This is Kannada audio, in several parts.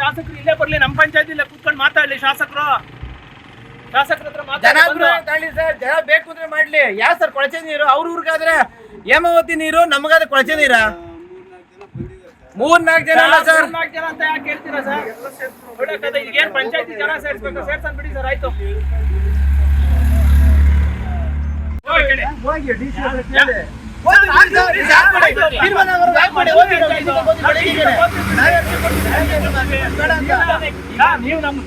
ಶಾಸಕರು ಇಲ್ಲೇ ಬರ್ಲಿ ನಮ್ಮ ಪಂಚಾಯತ್ ಇಲ್ಲ ಕೂತ್ಕೊಂಡು ಮಾತಾಡ್ಲಿ ಶಾಸಕರು. ಶಾಸಕರ ಹತ್ರ ಜನ ಮಾತಾಡಿ ತಗೊಳ್ಳಿ ಸರ್ ಜನ ಬೇಕು ಅಂದ್ರೆ ಮಾಡ್ಲಿ. ಯಾವ ಸರ್ ಕೊಳಚೆ ನೀರು? ಅವ್ರ ಊರ್ಗಾದ್ರೆ ಹೇಮಾವತಿ ನೀರು ನಮಗಾದ್ರೆ ಕೊಳಚೆ ನೀರ? ಮೂರ್ ನಾಲ್ಕು ಜನ ಅಲ್ಲ ಸರ್. ನಾಲ್ಕು ಜನ ಅಂತ ಯಾಕೆ ಹೇಳ್ತೀರಾ ಸರ್? ಬಿಡಕ್ಕದ ಈಗ ಏನ್ ಪಂಚಾಯತಿ ಜನ ಸೇರ್ಸ್ಬೇಕು? ಸೇರ್ಸನ್ ಬಿಡಿ ಸರ್ ಆಯ್ತು. ಹೋಗಿ ಡಿ ಸಿ ನಾವು ಅಂತ. ನಮ್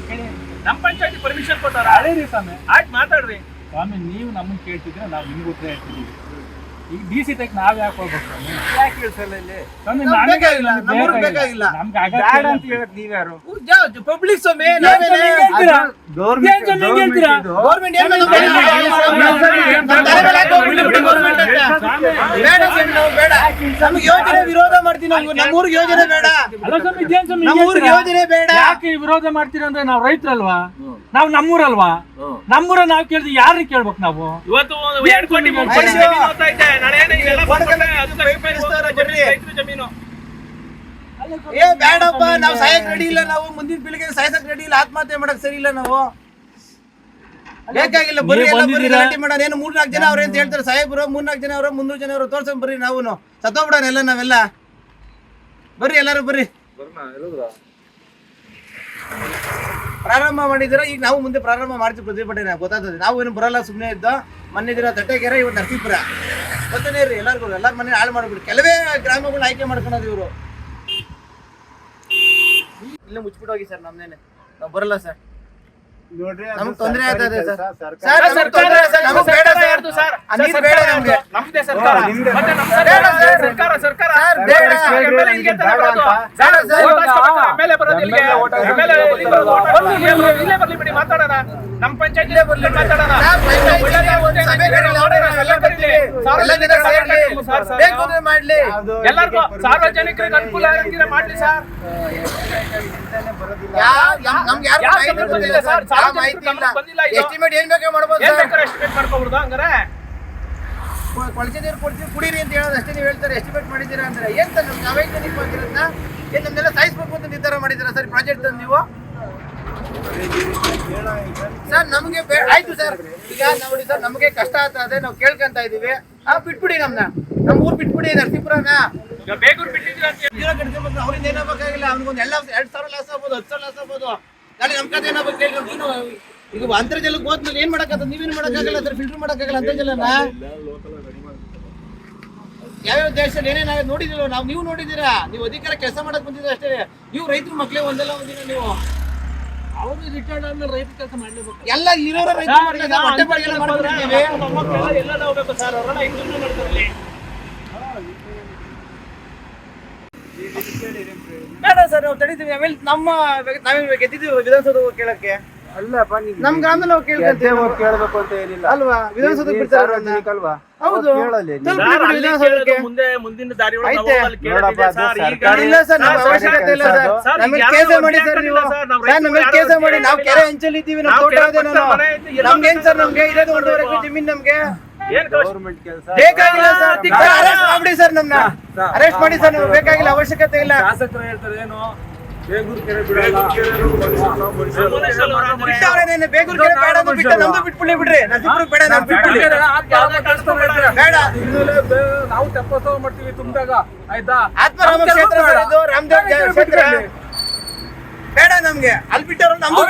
ನಮ್ಮ ಪಂಚಾಯತಿ ಪರ್ಮಿಷನ್ ಕೊಟ್ಟಾರ? ಅದೇರಿ ಸ್ವಾಮಿ. ಆಯ್ತು ಮಾತಾಡ್ರಿ. ಸ್ವಾಮಿ ನೀವು ನಮ್ಮನ್ನ ಕೇಳ್ತಿದ್ರೆ ನಾವು ನಿಮ್ಗೆ ಉತ್ತರ ಹೇಳ್ತೀವಿ ಈಗ ಡಿ ಸಿ ಟೆಕ್ ನಾವ್ ಯಾಕೆ ಹೋಗ್ಬೇಕು ಸ್ವಾಮಿ? ಯಾಕೆ ಕೇಳ್ಸಲ್ಲ ಇಲ್ಲಿ? ಸ್ವಾಮಿ ನಮ್ಗೆ ಬೇಕಾಗಿಲ್ಲ, ನಮ್ಗೆ. ಪಬ್ಲಿಕ್ ಸ್ವಾಮಿ? ಏನ್ ಸ್ವಾಮಿ ಗೌರ್ಮೆಂಟ್ ಏನ್ ಮಾಡೋದು ಬೇಡ. ನಮ್ಮ ತಲೆ ಮೇಲೆ ಹಾಕಿ ಹೋಗ್ಬಿಡಿ ಬಿಡಿ ಗೌರ್ಮೆಂಟ್ ಅಂತ. ಬೇಡ ಸ್ವಾಮಿ, ನಾವು ಬೇಡ. ನಮ್ಗೆ ಯೋಜನೆ ವಿರೋಧ ಮಾಡ್ತೀವಿ ನಾವು. ನಮ್ಮ ಊರಿಗೆ ಯೋಜನೆ ಬೇಡ. ಅಲ್ಲ ಸ್ವಾಮಿ ಇದೇನ್ ಸ್ವಾಮಿ ನಮ್ಮ ಊರಿಗೆ? ಯೋಜನೆ ಬೇಡ. ಯಾಕೆ ವಿರೋಧ ಮಾಡ್ತೀರಾ ಅಂದ್ರೆ ನಾವು ರೈತರಲ್ವಾ? ನಾವು ನಮ್ಮೂರಲ್ವಾ? ನಮ್ಮೂರ ನಾವು ಕೇಳಿದ್ವಿ ಯಾರಿಗೆ ಕೇಳ್ಬೇಕು ನಾವು? ಇವತ್ತು ಒಂದು ಎರಡು ಕೋಟಿ ಮೂರು ಕೋಟಿ ಜಮೀನು ಹೋಗ್ತಾ ಇದೆ. ನಾಳೆ ಏನೋ ಇವೆಲ್ಲ ಬಂದ್ಬಿಟ್ರೆ ಹತ್ತು ಲಕ್ಷ ರೂಪಾಯಿ ಜಮೀನು, ರೈತರ ಜಮೀನು. ಏ ಬೇಡಪ್ಪ. ನಾವು ಸಾಯಕ್ ರೆಡಿ ಇಲ್ಲ ನಾವು. ಮುಂದಿನ ಪೀಳಿಗೆ ಸಹಾಯಕ್ ರೆಡಿ ಇಲ್ಲ. ಆತ್ಮಹತ್ಯೆ ಮಾಡಕ್ ಸರಿ ಇಲ್ಲ ನಾವು. ಬೇಕಾಗಿಲ್ಲ ಬರ್ರಿ ನೀವು ಎಲ್ಲ ಬಂದಿದ್ದೀರಾ? ಗಲಾಟೆ ಮಾಡೋಣ. ಏನು ಮೂರ್ನಾಲ್ಕು ಜನ ಅವ್ರು ಅಂತ ಹೇಳ್ತಾರೆ. ಸಾಹೇಬ್ರು ಮೂರ್ನಾಲ್ಕು ಜನ ಅವರು ಮುನ್ನೂರು ಜನ ಅವರು ತೋರ್ಸೋಣ ಬರ್ರಿ ನಾವು ಸತ್ತೋಗ್ಬಿಡೋಣ ಎಲ್ಲ ನಾವೆಲ್ಲ? ಬರ್ರಿ ಎಲ್ಲರೂ ಬರ್ರಿ ಪ್ರಾರಂಭ ಮಾಡಿದಿರ ಈಗ ನಾವು ಮುಂದೆ ಪ್ರಾರಂಭ ಮಾಡ್ತೀವಿ ಪ್ರತಿಭಟನೆ ಗೊತ್ತಾಗ್ತದೆ. ನಾವು ಏನು ಬರಲ್ಲ ಸುಮ್ಮನೆ ಇದ್ದೋ ಮೊನ್ನೆ ದಿನ ತಟ್ಟೆಗೆರೆ ಇವತ್ತು ನರಸೀಪುರ. ಗೊತ್ತನೇ ರೀ ಎಲ್ಲರಿಗೂ. ಎಲ್ಲರ ಮನೆ ಹಾಳು ಮಾಡ್ಬಿಡಿ. ಕೆಲವೇ ಗ್ರಾಮಗಳನ್ನ ಆಯ್ಕೆ ಮಾಡ್ಕೊಳೋದು ಇವರು. ಇಲ್ಲೇ ಮುಚ್ಚಿಬಿಟ್ಟು ಹೋಗಿ ಸರ್ ನಮ್ದೇನೆ. ನಾವು ಬರಲ್ಲ ಸರ್. ನಮ್ಗೆ ತೊಂದ್ರೆ ಆಗ್ತದೆ ಸರ್. ಸರ್ಕಾರ- ಸರ್ ನಮ್ಗೆ ಸರ್ಕಾರ- ತೊಂದ್ರೆ ಸರ್ ನಮ್ಗೆ ಬೇಡ ಸರ್. ಯಾರ್ದು ಆ ನೀರು ಬೇಡ ನಮ್ಗೆ. ನಮ್ದೇ ಸರ್ಕಾರ. ಮತ್ತೆ ನಮ್ಮ ಬೇಡ ಸರ್ಕಾರ ಸರ್. ಸರ್ಕಾರ ಸರ್ಕಾರ. ಸರ್, ಬೇಡ. MLA ಇಲ್ಲಿಗೆ ತಾನೇ ಬರೋದು. Sir, sir. ಬರೋದು ಇಲ್ಲಿಗೆ. ಇಲ್ಲಿ ಬರೋದು, vote ಇಲ್ಲೇ ಬರ್ಲಿ, ಇಲ್ಲೇ ಬರ್ಲಿ ಬಿಡಿ ಮಾತಾಡೋಣ. ನಮ್ಮ ಪಂಚಾಯತ್ ಬರ್ಲಿ ಮಾತಾಡೋಣ. ಸರ್, ಪಂಚಾಯ್ತಿಗೆ ಒಂದು ಸಭೆ ಕರೀಲಿ, ಅವ್ರನ್ನ ಎಲ್ಲ ಕರೀಲಿ. ಎಲ್ಲ ಜನ ಸೇರ್ಲಿ. ಸರ್, ಸರ್, ಬೇಕು ಅಂದ್ರೆ ಮಾಡ್ಲಿ. ಎಲ್ಲರಿಗೂ ಸಾರ್ವಜನಿಕರಿಗೆ ಅನುಕೂಲ ಆಗಂಗಿದ್ರೆ ಮಾಡ್ಲಿ ಸರ್. ಯಾವ- ಯಾವ- ನಮ್ಗೆ ಯಾರು ಯಾವ ಮಾಹಿತಿ ಗೊತ್ತಿಲ್ಲ ಬಂದಿಲ್ಲ ಸರ್ ಸರ್? ಯಾವ ಮಾಹಿತಿ ಇಲ್ಲ. ಎಸ್ಟಿಮೇಟ್ ಏನ್ ಮಾಡ್ಬೋದು ಏನ್ ಬೇಕಾದ್ರೆ ಎಸ್ಟಿಮೇಟ್ ಮಾಡ್ಕೊಬಿಡ್ದು ಹಂಗಾರೆ? ಕೊಳಚೆ ನೀರು ಕೊಡ್ತೀವಿ ಕುಡೀರಿ ಅಂತ ಹೇಳೋದು ಅಷ್ಟೇ ನೀವು ಹೇಳ್ತಾರೆ. ಎಸ್ಟಿಮೇಟ್ ಮಾಡಿದ್ದೀರಾ ಅಂದ್ರೆ ಏನ್ ಸರ್ ನಮ್ಗೆ ಅವೈಜ್ಞಾನಿಕ ಆಗಿರೋದ್ನ ಏನ್ ನಮ್ಮೆಲ್ಲ ಸಾಯಿಸ್ಬೇಕು ಅಂತ ನಿರ್ಧಾರ ಮಾಡಿದ್ದೀರಾ ಸರ್ ಪ್ರಾಜೆಕ್ಟ್ ನೀವು? ಸರ್ ನಮಗೆ ಆಯ್ತು ಸರ್. ಈಗ ನೋಡಿ ಸರ್ ನಮಗೆ ಕಷ್ಟ ಆಗ್ತದೆ ನಾವು ಕೇಳ್ಕೊಂತ ಇದೀವಿ ಆ ಬಿಟ್ಬಿಡಿ ನಮ್ನ. ನಮ್ಮ ಊರ್ ಬಿಟ್ಬಿಡಿ ನರಸೀಪುರನ. ಬೇಗ ಬೇಗೂರು ಬಿಟ್ಟಿದ್ರೆ ಅಂತ ಅವ್ರಿಂದ ಏನಾಗಬೇಕಾಗಿಲ್ಲ ಅವ್ನಿಗೊಂದು ಎಲ್ಲ ಎರಡ್ ಸಾವಿರ ಲಾಸ್ ಆಗ್ಬೋದು ಹತ್ತು ಸಾವಿರ ಲಾಸ್ ಆಗ್ಬೋದು. ನಾಳೆ ನಮ್ಮ ಕತೆ ನೀವು ನೀನು ಈಗ ಅಂತರ್ಜಲಕ್ಕೆ ಹೋದ್ಮೇಲೆ ಏನ್ ಮಾಡಕ್ಕಾಗ್ತದೆ ನೀವೇನು ಮಾಡಕ್ಕಾಗಲ್ಲ? ಅದ್ರ ಫಿಲ್ಟರ್ ಮಾಡಕ್ಕಾಗಲ್ಲ ಅಂತರ್ಜಲನ? ಯಾವ್ಯಾವ ದೇಶದಲ್ಲಿ ಏನೇನಾಗ ನೋಡಿದಿಲ್ಲ ನಾವು? ನೀವು ನೋಡಿದ್ದೀರಾ? ನೀವು ಅಧಿಕಾರ ಕೆಲಸ ಮಾಡಕ್ ಬಂದಿದ್ರೆ ಅಷ್ಟೇ. ನೀವು ರೈತರ ಮಕ್ಳೇ ಒಂದಲ್ಲ ಒಂದಿನ ನೀವು. ಅವರು ರಿಟೈರ್ಡ್ ಆದ್ಮೇಲೆ ರೈತ ಕೆಲಸ ಮಾಡ್ಲೇಬೇಕು. ಎಲ್ಲ ಇರೋರ ರೈತರು ಮಾಡ್ತಾರೆ ಹೊಟ್ಟೆ ಪಾಡಿಗೆಲ್ಲ ಮಾಡ್ಕೊಂಡಿದ್ದೀವಿ ಮಕ್ಕಳೆಲ್ಲ ಎಲ್ಲೆಲ್ಲ ಹೋಗ್ಬೇಕು ಸರ್ ಅವರೆಲ್ಲ ಹೆಂಗ್ ದುಡ್ಡು ಮಾಡ್ತಾರೆ ಇಲ್ಲಿ? ಬೇಡ ಸರ್ ನಾವು ತಡೀತೀವಿ. ಆಮೇಲೆ ನಮ್ಮ ನಾವೇ ಗೆದ್ದಿದ್ದೀವಿ ವಿಧಾನಸೌಧ ಕೇಳಕ್ಕೆ. ಅಲ್ಲ ಬನ್ನಿ. ನಮ್ ಗ್ರಾಮದಲ್ಲಿ ನಾವು ಗೆದ್ದೆ ಕೇಳ್ಕೊಂತೀವಿ ಹೋಗ್ ಕೇಳ್ಬೇಕು ಅಂತ ಏನಿಲ್ಲ. ಅಲ್ವಾ? ವಿಧಾನಸೌಧ ಬಿಡ್ತಾರೆ ಅಲ್ವಾ? ಹೌದು. ಕೇಳಲಿ ವಿಧಾನಸೌಧಕ್ಕೆ. ಮುಂದೆ ಮುಂದಿನ ದಾರಿ ಒಳಗೆ ಸರ್, ಇಲ್ಲ ಸರ್ ನಮ್ಗೆ ಸರ್, ಅವಶ್ಯಕತೆ ಇಲ್ಲ ಸರ್. ಸರ್, ನಮಗೆ ಈಗ ಕೇಸ ಮಾಡಿ ಸರ್ ನೀವು. ಸರ್, ನಮಗೆ ಕೇಸ ಮಾಡಿ ನಾವು ಕೆರೆ ಹಾಕಿಲ್ಲ. ಹಂಚಲಿದ್ದೀವಿ ನಮ್ಮ ನಾವು ತೋಟ ಇದೆ ನಾನು ಮನೆ ನಮ್ಗೆ ಏನ್ ಸರ್ ನಮ್ಗೆ ಇರೋದು. ಒಂದೂವರೆ ಜಮೀನ್ ನಮ್ಗೆ? ಗೌರ್ಮೆಂಟ್ ಕೆಲಸ ಬೇಕಾಗಿಲ್ಲ ಸರ್ ಅರೆಸ್ಟ್ ಮಾಡಿ ಸರ್ ನಮ್ನ ಅರೆಸ್ಟ್ ಮಾಡಿ ಸರ್ ನಮ್ಗೆ ಬೇಕಾಗಿಲ್ಲ ಅವಶ್ಯಕತೆ ಇಲ್ಲ ಶಾಸಕರು ಹೇಳ್ತಾರೆ ಏನು ಬೇಗೂರು ಕೆರೆ ಬಿಡಲ್ಲ ಮುನೇಶ್ವರ್ ಅವ್ರ ಅಂದ್ರೆ ಬಿಟ್ಟವ್ರೇನೇನು ಬೇಗೂರು ಕೆರೆ ಬೇಡ ಅಂದ್ರೆ ಬಿಟ್ಟು ನಮ್ದು ಬಿಟ್ಬಿಡಿ ಬಿಡ್ರಿ ನರಸೀಪುರಕ್ಕೆ ಬೇಡ ಬೇಡ ನಾವು ತೆಪ್ಪೋತ್ಸವ ಮಾಡ್ತೀವಿ ತುಂಬಿದಾಗ ಆಯ್ತಾ ಆತ್ಮರಾಮ ಕ್ಷೇತ್ರ ಇದು ರಾಮದೇವ್ ಕ್ಷೇತ್ರ ಬೇಡ ನಮ್ಗೆ. ಅಲ್ಲಿ ಬಿಟ್ಟವ್ರು ನಮ್ದು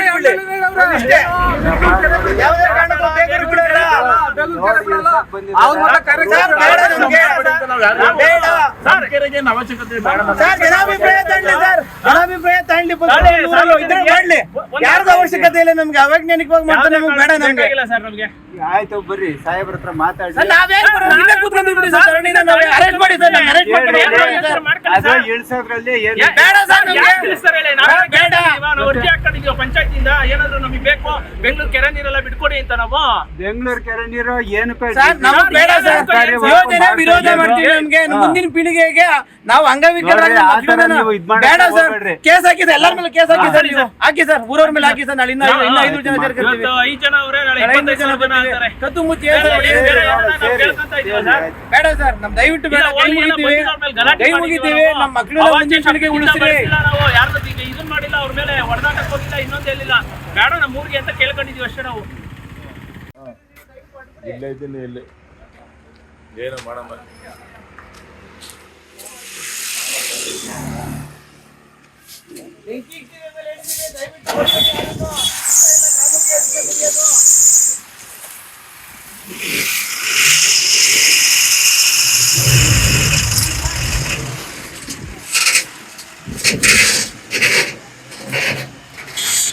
ಯಾವುದೇ ಕಾರಣಕ್ಕೂ ಬೇಕಾದ್ರೂ ಬಿಡಲ್ಲ. ಬೇಡ ನಮ್ಗೆ. ಬೇಡ. ಸರ್ ಜನಾಭಿಪ್ರಾಯ ತಗೊಳ್ಳಿ ಸರ್. ಜನಾಭಿಪ್ರಾಯ ತಗೊಳ್ಳಿ ತಾಳಿ, ಸರ್, ಇದ್ರೆ ಮಾಡ್ಲಿ. ಯಾರ್ದು ಅವಶ್ಯಕತೆ ಇಲ್ಲ ನಮ್ಗೆ. ಅವೈಜ್ಞಾನಿಕವಾಗಿ ಮಾಡ್ತಾರೆ ನಮ್ಗೆ ಬೇಡ ನಮ್ಗೆ. ಬೇಕಾಗಿಲ್ಲ ಸರ್ ನಮ್ಗೆ. ಆಯ್ತು ಬರ್ರಿ. ಸಾಹೇಬ್ರ ಹತ್ರ ಮಾತಾಡಿ ಸರ್ ನಾವೇ ಅರೆಸ್ಟ್ ಮಾಡಿ ಸರ್ ನಾನು ಅರೆಸ್ಟ್ ಹೇಳಿ, ಮಾಡ್ಕೊಂಡು ಹೇಳಿ. ಸರ್. ಮಾಡ್ಕೊಳ್ಳಿ ಅದು ಸರ್. ಇಳ್ಸೋದ್ರಲ್ಲಿ ಏನು ಬೇಡ ಸರ್ ನಮ್ಗೆ. ಯಾಕ್ ಹೇಳಿ? ನಾವೇ ಬೇಡ. ನಾವು ಅರ್ಜಿ ಹಾಕೊಂಡಿದೀವಿ ಪಂಚಾಯತಿಂದ ಏನಾದ್ರು ನಮಗೆ ಬೇಕು? ಬೆಂಗಳೂರು ಕೆರೆ ನೀರೆಲ್ಲ ಬಿಟ್ಕೊಡಿ ಅಂತ ನಾವು. ಬೆಂಗಳೂರು ಕೆರೆ ನೀರು ಏನು ಸರ್ ನಮ್ಗೆ ಬೇಡ ಸರ್. ಯೋಜನೆ ವಿರೋಧ ಮಾಡ್ತೀವಿ ನಮ್ಗೆ ಮುಂದಿನ ಪೀಳಿಗೆಗೆ ನಾವು ಅಂಗವಿಕಲರಾಗಿ ಬೇಡ ಸರ್. ಕೇಸ್ ಹಾಕಿದೆ ಎಲ್ಲರ ಮೇಲೆ ಕೇಸ್ ಹಾಕಿ ಸರ್ ನೀವು. ಹಾಕಿ ಸರ್ ಊರವ್ರ ಮೇಲೆ ಹಾಕಿ ಸರ್ ನಾಳೆ ಇನ್ನ ಇನ್ನ ಐದು ಜನ ಸೇರ್ಕೊಳ್ತೀವಿ ಇವತ್ತು ಐದು ಜನ ಅವರೇ ನಾಳೆ ಜನ ಕತ್ತು ಮುಚ್ಚಿ ಬೇಡ ಸರ್ ನಮ್ ದಯವಿಟ್ಟು ಬೇಡ ಕೈ ಮುಗಿತೀವಿ. ಕೈ ಮುಗಿತೀವಿ. ನಮ್ಮ ಮಕ್ಕಳನ್ನ ಅವಾಚ್ಯ ಮುಂದಿನ ಪೀಳಿಗೆ ಶಬ್ದದಿಂದ ನಾವು ಇದನ್ನ ಮಾಡಿಲ್ಲ ಅವ್ರ ಮೇಲೆ ಹೊಡೆದಾಟಕ್ಕೆ ಹೋಗಿಲ್ಲ ಇನ್ನೊಂದು ಎಲ್ಲಿಲ್ಲ ಬೇಡ ನಮ್ಮ ಊರಿಗೆ ಅಂತ ಕೇಳ್ಕೊಂಡಿದೀವಿ ಅಷ್ಟೇ ನಾವು. ಇಲ್ಲೇ ಇದ್ದೀನಿ ಇಲ್ಲಿ. ಏನು ಮಾಡಮ್ಮ. ಬೆಂಕಿ ಇಟ್ಟಿದೆ